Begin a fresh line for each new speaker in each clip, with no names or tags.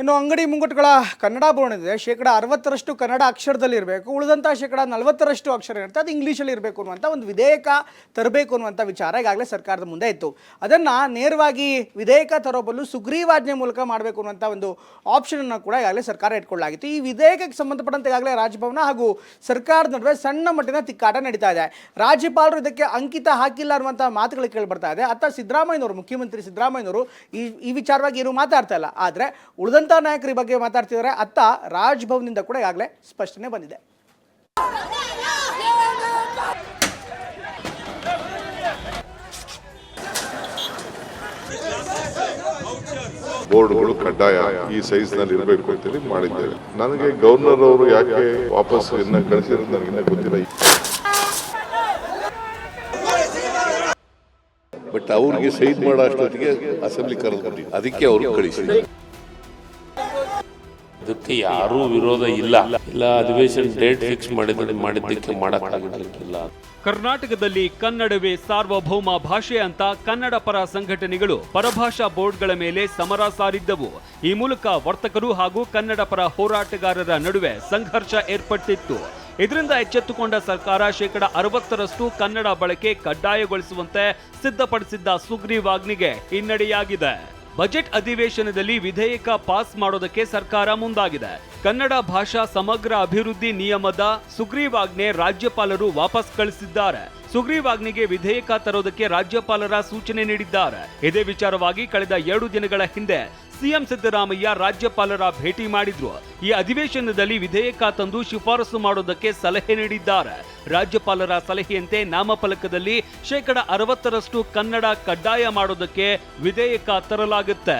ಇನ್ನು ಅಂಗಡಿ ಮುಂಗಟ್ಟುಗಳ ಕನ್ನಡ ಬೋರ್ಡ್ ಇದೆ. ಶೇಕಡ ಅರವತ್ತರಷ್ಟು ಕನ್ನಡ ಅಕ್ಷರದಲ್ಲಿ ಇರಬೇಕು. ಉಳಿದಂಥ ಶೇಕಡ ನಲವತ್ತರಷ್ಟು ಅಕ್ಷರ ಇರುತ್ತೆ. ಅದು ಇಂಗ್ಲೀಷಲ್ಲಿ ಇರಬೇಕು ಅನ್ನುವಂಥ ಒಂದು ವಿಧೇಯಕ ತರಬೇಕು ಅನ್ನುವಂಥ ವಿಚಾರ ಈಗಾಗಲೇ ಸರ್ಕಾರದ ಮುಂದೆ ಇತ್ತು. ಅದನ್ನು ನೇರವಾಗಿ ವಿಧೇಯಕ ತರೋ ಬದಲು ಸುಗ್ರೀವಾಜ್ಞೆ ಮೂಲಕ ಮಾಡಬೇಕು ಅನ್ನುವಂಥ ಒಂದು ಆಪ್ಷನನ್ನು ಕೂಡ ಈಗಾಗಲೇ ಸರ್ಕಾರ ಇಟ್ಕೊಳ್ಳಲಾಗಿತ್ತು. ಈ ವಿಧೇಯಕಕ್ಕೆ ಸಂಬಂಧಪಟ್ಟಂತೆ ಈಗಾಗಲೇ ರಾಜಭವನ ಹಾಗೂ ಸರ್ಕಾರದ ನಡುವೆ ಸಣ್ಣ ಮಟ್ಟಿನ ತಿಕ್ಕಾಟ ನಡೀತಾ ಇದೆ. ರಾಜ್ಯಪಾಲರು ಇದಕ್ಕೆ ಅಂಕಿತ ಹಾಕಿಲ್ಲ ಅನ್ನುವಂಥ ಮಾತುಗಳು ಕೇಳಿ ಬರ್ತಾ ಇದೆ. ಅತ್ತ ಸಿದ್ದರಾಮಯ್ಯನವರು, ಮುಖ್ಯಮಂತ್ರಿ ಸಿದ್ದರಾಮಯ್ಯನವರು ಈ ಈ ವಿಚಾರವಾಗಿ ಏನು ಮಾತಾಡ್ತಾ ಇಲ್ಲ. ಆದರೆ ಉಳಿದಂಥ ನಾಯಕರ ಈ ಬಗ್ಗೆ ಮಾತಾಡ್ತಿದ್ದಾರೆ ಅತ್ತ ರಾಜ್ಭವನದಿಂದ ಕೂಡ ಈಗಾಗಲೇ ಸ್ಪಷ್ಟನೆ ಬಂದಿದೆ.
ಬೋರ್ಡ್ಗಳು ಕಡ್ಡಾಯ ಈ ಸೈಜ್ನಲ್ಲಿ ಇರಬೇಕು ಅಂತೇಳಿ ಮಾಡಿದ್ದೇವೆ. ನನಗೆ ಗವರ್ನರ್ ಅವರು ಯಾಕೆ ವಾಪಸ್ ಇನ್ನ ಕಳಿಸಿರೋದು ನನಗಿನ್ನ ಗೊತ್ತಿಲ್ಲ. ಬಟ್ ಅವ್ರಿಗೆ ಸೈನ್ ಮಾಡೋ ಅಷ್ಟೊತ್ತಿಗೆ ಅಸೆಂಬ್ಲಿ ಕರೆದು ಅದಕ್ಕೆ ಅವರು ಕಳಿಸಿದ್ರು
ಇದಕ್ಕೆ ಯಾರೂ ವಿರೋಧ ಇಲ್ಲ. ಇಲ್ಲ, ಅಧಿವೇಶನ ಡೇಟ್ ಫಿಕ್ಸ್ ಮಾಡಿದ್ರೆ ಮಾಡಿದ್ದಕ್ಕೆ ಮಾಡಕ್ಕಾಗಲಿಕ್ಕಿಲ್ಲ
ಕರ್ನಾಟಕದಲ್ಲಿ ಕನ್ನಡವೇ ಸಾರ್ವಭೌಮ ಭಾಷೆ ಅಂತ ಕನ್ನಡ ಪರ ಸಂಘಟನೆಗಳು ಪರಭಾಷಾ ಬೋರ್ಡ್ಗಳ ಮೇಲೆ ಸಮರ ಸಾರಿದ್ದವು. ಈ ಮೂಲಕ ವರ್ತಕರು ಹಾಗೂ ಕನ್ನಡ ಪರ ಹೋರಾಟಗಾರರ ನಡುವೆ ಸಂಘರ್ಷ ಏರ್ಪಟ್ಟಿತ್ತು. ಇದರಿಂದ ಎಚ್ಚೆತ್ತುಕೊಂಡ ಸರ್ಕಾರ ಶೇಕಡ ಅರವತ್ತರಷ್ಟು ಕನ್ನಡ ಬಳಕೆ ಕಡ್ಡಾಯಗೊಳಿಸುವಂತೆ ಸಿದ್ಧಪಡಿಸಿದ್ದ ಸುಗ್ರೀವಾಜ್ಞೆಗೆ ಹಿನ್ನಡೆಯಾಗಿದೆ. ಬಜೆಟ್ ಅಧಿವೇಶನದಲ್ಲಿ ವಿಧೇಯಕ ಪಾಸ್ ಮಾಡೋದಕ್ಕೆ ಸರ್ಕಾರ ಮುಂದಾಗಿದೆ. ಕನ್ನಡ ಭಾಷಾ ಸಮಗ್ರ ಅಭಿವೃದ್ಧಿ ನಿಯಮದ ಸುಗ್ರೀವಾಜ್ಞೆ ರಾಜ್ಯಪಾಲರು ವಾಪಸ್ ಕಳಿಸಿದ್ದಾರೆ. ಸುಗ್ರೀವಾಜ್ಞೆಗೆ ವಿಧೇಯಕ ತರೋದಕ್ಕೆ ರಾಜ್ಯಪಾಲರ ಸೂಚನೆ ನೀಡಿದ್ದಾರೆ. ಇದೇ ವಿಚಾರವಾಗಿ ಕಳೆದ ಎರಡು ದಿನಗಳ ಹಿಂದೆ ಸಿಎಂ ಸಿದ್ದರಾಮಯ್ಯ ರಾಜ್ಯಪಾಲರ ಭೇಟಿ ಮಾಡಿದ್ರು. ಈ ಅಧಿವೇಶನದಲ್ಲಿ ವಿಧೇಯಕ ತಂದು ಶಿಫಾರಸು ಮಾಡೋದಕ್ಕೆ ಸಲಹೆ ನೀಡಿದ್ದಾರೆ. ರಾಜ್ಯಪಾಲರ ಸಲಹೆಯಂತೆ ನಾಮಫಲಕದಲ್ಲಿ ಶೇಕಡ ಅರವತ್ತರಷ್ಟು ಕನ್ನಡ ಕಡ್ಡಾಯ ಮಾಡೋದಕ್ಕೆ ವಿಧೇಯಕ ತರಲಾಗುತ್ತೆ.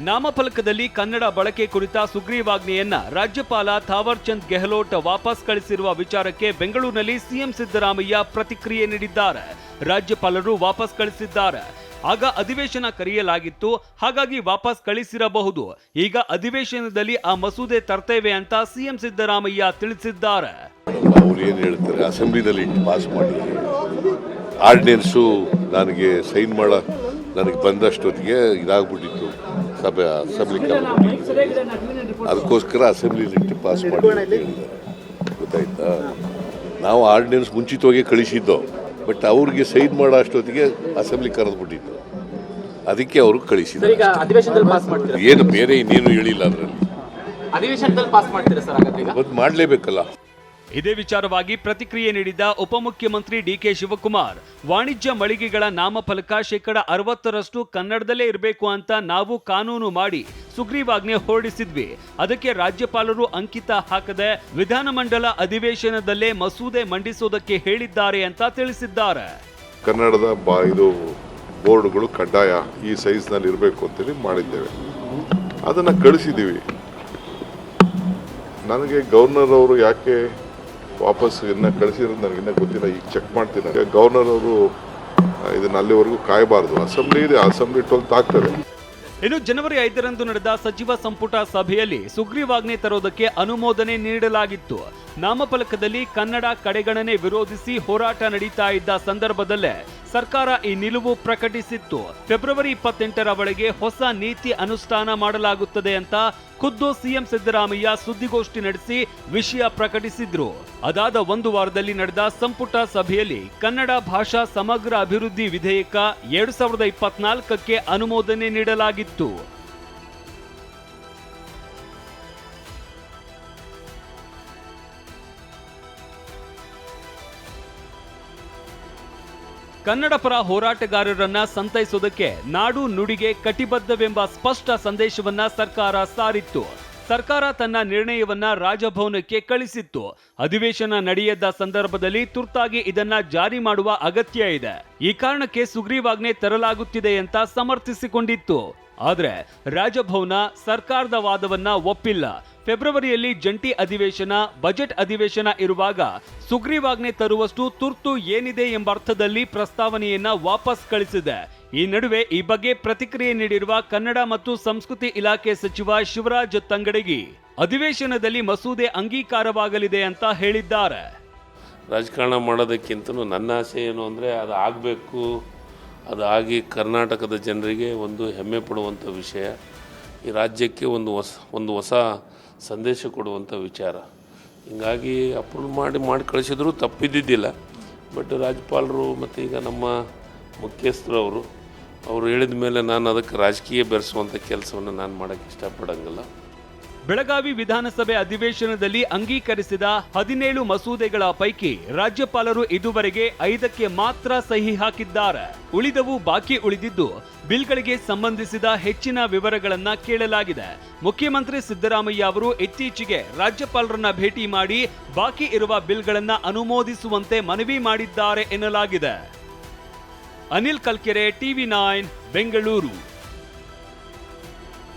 ನಾಮಫಲಕದಲ್ಲಿ ಕನ್ನಡ ಬಳಕೆ ಕುರಿತ ಸುಗ್ರೀವಾಜ್ಞೆಯನ್ನ ರಾಜ್ಯಪಾಲ ಥಾವರ್ ಚಂದ್ ಗೆಹ್ಲೋಟ್ ವಾಪಸ್ ಕಳಿಸಿರುವ ವಿಚಾರಕ್ಕೆ ಬೆಂಗಳೂರಿನಲ್ಲಿ ಸಿಎಂ ಸಿದ್ದರಾಮಯ್ಯ ಪ್ರತಿಕ್ರಿಯೆ ನೀಡಿದ್ದಾರೆ. ರಾಜ್ಯಪಾಲರು ವಾಪಸ್ ಕಳಿಸಿದ್ದಾರೆ. ಆಗ ಅಧಿವೇಶನ ಕರೆಯಲಾಗಿತ್ತು. ಹಾಗಾಗಿ ವಾಪಸ್ ಕಳಿಸಿರಬಹುದು. ಈಗ ಅಧಿವೇಶನದಲ್ಲಿ ಆ ಮಸೂದೆ ತರ್ತೇವೆ ಅಂತ ಸಿಎಂ ಸಿದ್ದರಾಮಯ್ಯ ತಿಳಿಸಿದ್ದಾರೆ.
ಏನು ಹೇಳ್ತಾರೆ? ಅಸೆಂಬ್ಲಿನಲ್ಲಿ ಪಾಸ್ ಮಾಡಿ ಆರ್ಡಿನೆನ್ಸು ನನಗೆ ಸೈನ್ ಮಾಡ, ನನಗೆ ಬಂದಷ್ಟೊತ್ತಿಗೆ ಇದಾಗ್ಬಿಟ್ಟಿತ್ತು. ಸಭೆ ಅಸೆಂಬ್ಲಿ ಅದಕ್ಕೋಸ್ಕರ ಅಸೆಂಬ್ಲಿಲಿಟ್ಟು ಪಾಸ್ ಮಾಡಿ. ಗೊತ್ತಾಯ್ತಾ? ನಾವು ಆರ್ಡಿನೆನ್ಸ್ ಮುಂಚಿತವಾಗಿ ಕಳಿಸಿದ್ದೋ ಬಟ್ ಅವ್ರಿಗೆ ಸೈನ್ ಮಾಡೋ ಅಷ್ಟೊತ್ತಿಗೆ ಅಸೆಂಬ್ಲಿ ಕರೆದ್ಬಿಟ್ಟಿದ್ದು ಅದಕ್ಕೆ ಅವರು
ಕಳಿಸಿದ್ರು
ಕಳಿಸಿದ್ದಾರೆ
ಈಗ ಅಧಿವೇಶನದಲ್ಲಿ ಪಾಸ್ ಮಾಡ್ತೀರಾ?
ಏನು ಬೇರೆ ಇನ್ನೇನು ಹೇಳಿಲ್ಲ ಅದರಲ್ಲಿ.
ಅಧಿವೇಶನದಲ್ಲಿ ಪಾಸ್ ಮಾಡ್ತೀರಾ ಸರ್ ಹಾಗಾದ್ರೆ ಈಗ?
ಇವತ್ತು ಮಾಡಲೇಬೇಕಲ್ಲ.
ಇದೇ ವಿಚಾರವಾಗಿ ಪ್ರತಿಕ್ರಿಯೆ ನೀಡಿದ ಉಪಮುಖ್ಯಮಂತ್ರಿ ಡಿಕೆ ಶಿವಕುಮಾರ್, ವಾಣಿಜ್ಯ ಮಳಿಗೆಗಳ ನಾಮಫಲಕ ಶೇಕಡ ಅರವತ್ತರಷ್ಟು ಕನ್ನಡದಲ್ಲೇ ಇರಬೇಕು ಅಂತ ನಾವು ಕಾನೂನು ಮಾಡಿ ಸುಗ್ರೀವಾಜ್ಞೆ ಹೊರಡಿಸಿದ್ವಿ. ಅದಕ್ಕೆ ರಾಜ್ಯಪಾಲರು ಅಂಕಿತ ಹಾಕದೆ ವಿಧಾನಮಂಡಲ ಅಧಿವೇಶನದಲ್ಲೇ ಮಸೂದೆ ಮಂಡಿಸೋದಕ್ಕೆ ಹೇಳಿದ್ದಾರೆ ಅಂತ ತಿಳಿಸಿದ್ದಾರೆ.
ಕನ್ನಡದ ಇದು ಬೋರ್ಡ್ಗಳು ಕಡ್ಡಾಯ ಈ ಸೈಜ್ನಲ್ಲಿ ಇರಬೇಕು ಅಂತೇಳಿ ಮಾಡಿದ್ದೇವೆ. ಅದನ್ನು ಕಳಿಸಿದ್ದೀವಿ. ನನಗೆ ಗವರ್ನರ್ ಅವರು ಯಾಕೆ ವಾಪಸ್ ಇನ್ನ ನನಗೆ ನನಗಿನ್ನ ಗೊತ್ತಿಲ್ಲ. ಈಗ ಚೆಕ್ ಮಾಡ್ತೀನಿ. ಗವರ್ನರ್ ಅವರು ಇದನ್ನ ಅಲ್ಲಿವರೆಗೂ ಕಾಯಬಾರದು. ಅಸೆಂಬ್ಲಿ ಇದೆ. ಅಸೆಂಬ್ಲಿ ಟ್ವೆಲ್ತ್ ಆಗ್ತದೆ.
ಇನ್ನು ಜನವರಿ ಐದರಂದು ನಡೆದ ಸಚಿವ ಸಂಪುಟ ಸಭೆಯಲ್ಲಿ ಸುಗ್ರೀವಾಜ್ಞೆ ತರೋದಕ್ಕೆ ಅನುಮೋದನೆ ನೀಡಲಾಗಿತ್ತು. ನಾಮಫಲಕದಲ್ಲಿ ಕನ್ನಡ ಕಡೆಗಣನೆ ವಿರೋಧಿಸಿ ಹೋರಾಟ ನಡೀತಾ ಇದ್ದ ಸಂದರ್ಭದಲ್ಲೇ ಸರ್ಕಾರ ಈ ನಿಲುವು ಪ್ರಕಟಿಸಿತ್ತು. ಫೆಬ್ರವರಿ ಇಪ್ಪತ್ತೆಂಟರ ಒಳಗೆ ಹೊಸ ನೀತಿ ಅನುಷ್ಠಾನ ಮಾಡಲಾಗುತ್ತದೆ ಅಂತ ಖುದ್ದು ಸಿಎಂ ಸಿದ್ದರಾಮಯ್ಯ ಸುದ್ದಿಗೋಷ್ಠಿ ನಡೆಸಿ ವಿಷಯ ಪ್ರಕಟಿಸಿದ್ರು. ಅದಾದ ಒಂದು ವಾರದಲ್ಲಿ ನಡೆದ ಸಂಪುಟ ಸಭೆಯಲ್ಲಿ ಕನ್ನಡ ಭಾಷಾ ಸಮಗ್ರ ಅಭಿವೃದ್ಧಿ ವಿಧೇಯಕ ಎರಡ್ ಸಾವಿರದ ಇಪ್ಪತ್ನಾಲ್ಕಕ್ಕೆ ಅನುಮೋದನೆ ನೀಡಲಾಗಿತ್ತು. ಕನ್ನಡ ಪರ ಹೋರಾಟಗಾರರನ್ನ ಸಂತೈಸೋದಕ್ಕೆ ನಾಡು ನುಡಿಗೆ ಕಟಿಬದ್ಧವೆಂಬ ಸ್ಪಷ್ಟ ಸಂದೇಶವನ್ನ ಸರ್ಕಾರ ಸಾರಿತ್ತು. ಸರ್ಕಾರ ತನ್ನ ನಿರ್ಣಯವನ್ನ ರಾಜಭವನಕ್ಕೆ ಕಳಿಸಿತ್ತು. ಅಧಿವೇಶನ ನಡೆಯದ ಸಂದರ್ಭದಲ್ಲಿ ತುರ್ತಾಗಿ ಇದನ್ನ ಜಾರಿ ಮಾಡುವ ಅಗತ್ಯ ಇದೆ. ಈ ಕಾರಣಕ್ಕೆ ಸುಗ್ರೀವಾಜ್ಞೆ ತರಲಾಗುತ್ತಿದೆ ಅಂತ ಸಮರ್ಥಿಸಿಕೊಂಡಿತ್ತು. ಆದ್ರೆ ರಾಜಭವನ ಸರ್ಕಾರದ ವಾದವನ್ನ ಒಪ್ಪಿಲ್ಲ. ಫೆಬ್ರವರಿಯಲ್ಲಿ ಜಂಟಿ ಅಧಿವೇಶನ, ಬಜೆಟ್ ಅಧಿವೇಶನ ಇರುವಾಗ ಸುಗ್ರೀವಾಜ್ಞೆ ತರುವಷ್ಟು ತುರ್ತು ಏನಿದೆ ಎಂಬ ಅರ್ಥದಲ್ಲಿ ಪ್ರಸ್ತಾವನೆಯನ್ನ ವಾಪಸ್ ಕಳಿಸಿದೆ. ಈ ನಡುವೆ ಈ ಬಗ್ಗೆ ಪ್ರತಿಕ್ರಿಯೆ ನೀಡಿರುವ ಕನ್ನಡ ಮತ್ತು ಸಂಸ್ಕೃತಿ ಇಲಾಖೆ ಸಚಿವ ಶಿವರಾಜ್ ತಂಗಡಗಿ, ಅಧಿವೇಶನದಲ್ಲಿ ಮಸೂದೆ ಅಂಗೀಕಾರವಾಗಲಿದೆ ಅಂತ ಹೇಳಿದ್ದಾರೆ.
ರಾಜಕಾರಣ ಮಾಡೋದಕ್ಕಿಂತಲೂ ನನ್ನ ಆಸೆ ಏನು ಅಂದರೆ ಅದು ಆಗಬೇಕು. ಅದಾಗಿ ಕರ್ನಾಟಕದ ಜನರಿಗೆ ಒಂದು ಹೆಮ್ಮೆ ಪಡುವಂಥ ವಿಷಯ, ಈ ರಾಜ್ಯಕ್ಕೆ ಒಂದು ಹೊಸ ಒಂದು ಹೊಸ ಸಂದೇಶ ಕೊಡುವಂಥ ವಿಚಾರ. ಹೀಗಾಗಿ ಅಪ್ರೂವ್ ಮಾಡಿ ಮಾಡಿ ಕಳಿಸಿದ್ರು ತಪ್ಪಿದ್ದಿದ್ದಿಲ್ಲ. ಬಟ್ ರಾಜ್ಯಪಾಲರು ಮತ್ತು ಈಗ ನಮ್ಮ ಮುಖ್ಯಸ್ಥರು ಅವರು ಅವರು ಹೇಳಿದ ಮೇಲೆ ನಾನು ಅದಕ್ಕೆ ರಾಜಕೀಯ ಬೆರೆಸುವಂಥ ಕೆಲಸವನ್ನು ನಾನು ಮಾಡೋಕ್ಕೆ ಇಷ್ಟಪಡಂಗಿಲ್ಲ.
ಬೆಳಗಾವಿ ವಿಧಾನಸಭೆ ಅಧಿವೇಶನದಲ್ಲಿ ಅಂಗೀಕರಿಸಿದ ಹದಿನೇಳು ಮಸೂದೆಗಳ ಪೈಕಿ ರಾಜ್ಯಪಾಲರು ಇದುವರೆಗೆ ಐದಕ್ಕೆ ಮಾತ್ರ ಸಹಿ ಹಾಕಿದ್ದಾರೆ. ಉಳಿದವು ಬಾಕಿ ಉಳಿದಿದ್ದು, ಬಿಲ್ಗಳಿಗೆ ಸಂಬಂಧಿಸಿದ ಹೆಚ್ಚಿನ ವಿವರಗಳನ್ನ ಕೇಳಲಾಗಿದೆ. ಮುಖ್ಯಮಂತ್ರಿ ಸಿದ್ದರಾಮಯ್ಯ ಅವರು ಇತ್ತೀಚೆಗೆ ರಾಜ್ಯಪಾಲರನ್ನ ಭೇಟಿ ಮಾಡಿ ಬಾಕಿ ಇರುವ ಬಿಲ್ಗಳನ್ನ ಅನುಮೋದಿಸುವಂತೆ ಮನವಿ ಮಾಡಿದ್ದಾರೆ ಎನ್ನಲಾಗಿದೆ. Anil Kalkere, TV nine, Bengaluru.